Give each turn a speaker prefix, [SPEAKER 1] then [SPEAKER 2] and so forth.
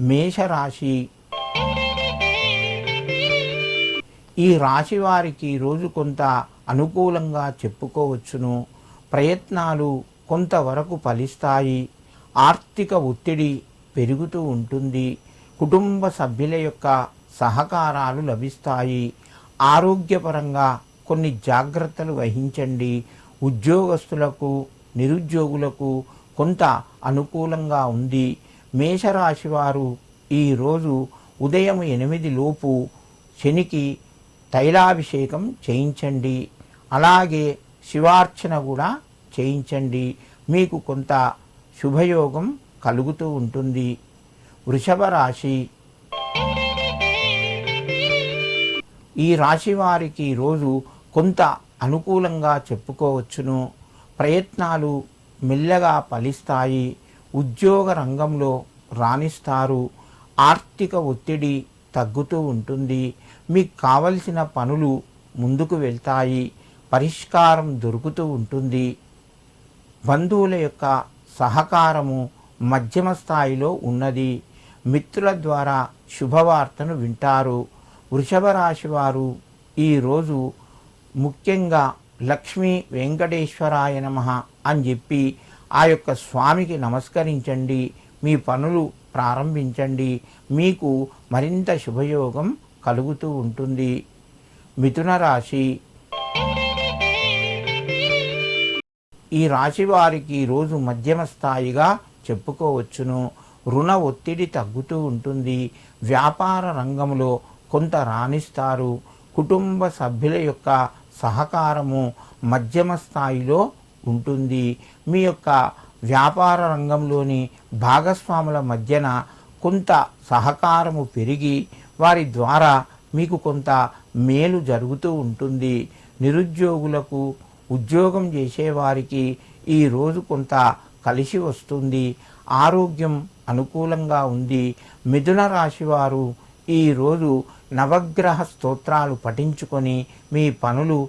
[SPEAKER 1] మేషరాశి. ఈ రాశి వారికి రోజు కొంత అనుకూలంగా చెప్పుకోవచ్చును. ప్రయత్నాలు కొంతవరకు ఫలిస్తాయి. ఆర్థిక ఒత్తిడి పెరుగుతూ ఉంటుంది. కుటుంబ సభ్యుల యొక్క సహకారాలు లభిస్తాయి. ఆరోగ్యపరంగా కొన్ని జాగ్రత్తలు వహించండి. ఉద్యోగస్తులకు నిరుద్యోగులకు కొంత అనుకూలంగా ఉంది. మేషరాశి వారు ఈరోజు ఉదయం ఎనిమిది లోపు శనికి తైలాభిషేకం చేయించండి. అలాగే శివార్చన కూడా చేయించండి. మీకు కొంత శుభయోగం కలుగుతూ ఉంటుంది. వృషభ రాశి. ఈ రాశి వారికి రోజు కొంత అనుకూలంగా చెప్పుకోవచ్చును. ప్రయత్నాలు మెల్లగా ఫలిస్తాయి. ఉద్యోగ రంగంలో రాణిస్తారు. ఆర్థిక ఒత్తిడి తగ్గుతూ ఉంటుంది. మీకు కావలసిన పనులు ముందుకు వెళ్తాయి. పరిష్కారం దొరుకుతూ ఉంటుంది. బంధువుల యొక్క సహకారము మధ్యమ స్థాయిలో ఉన్నది. మిత్రుల ద్వారా శుభవార్తను వింటారు. వృషభ రాశి వారు ఈరోజు ముఖ్యంగా లక్ష్మీ వెంకటేశ్వరాయ నమ అని చెప్పి ఆ యొక్క స్వామికి నమస్కరించండి మీ పనులు ప్రారంభించండి మీకు మరింత శుభయోగం కలుగుతూ ఉంటుంది. మిథున రాశి. ఈ రాశి వారికి రోజు మధ్యమ స్థాయిగా చెప్పుకోవచ్చును. రుణ ఒత్తిడి తగ్గుతూ ఉంటుంది. వ్యాపార రంగంలో కొంత రాణిస్తారు. కుటుంబ సభ్యుల యొక్క సహకారము మధ్యమ స్థాయిలో ఉంటుంది. మీ యొక్క వ్యాపార రంగంలోని భాగస్వాముల మధ్యన కొంత సహకారము పెరిగి వారి ద్వారా మీకు కొంత మేలు జరుగుతూ ఉంటుంది. నిరుద్యోగులకు ఉద్యోగం చేసేవారికి ఈరోజు కొంత కలిసి వస్తుంది. ఆరోగ్యం అనుకూలంగా ఉంది. మిథున రాశి వారు ఈరోజు నవగ్రహ స్తోత్రాలు పఠించుకొని మీ పనులు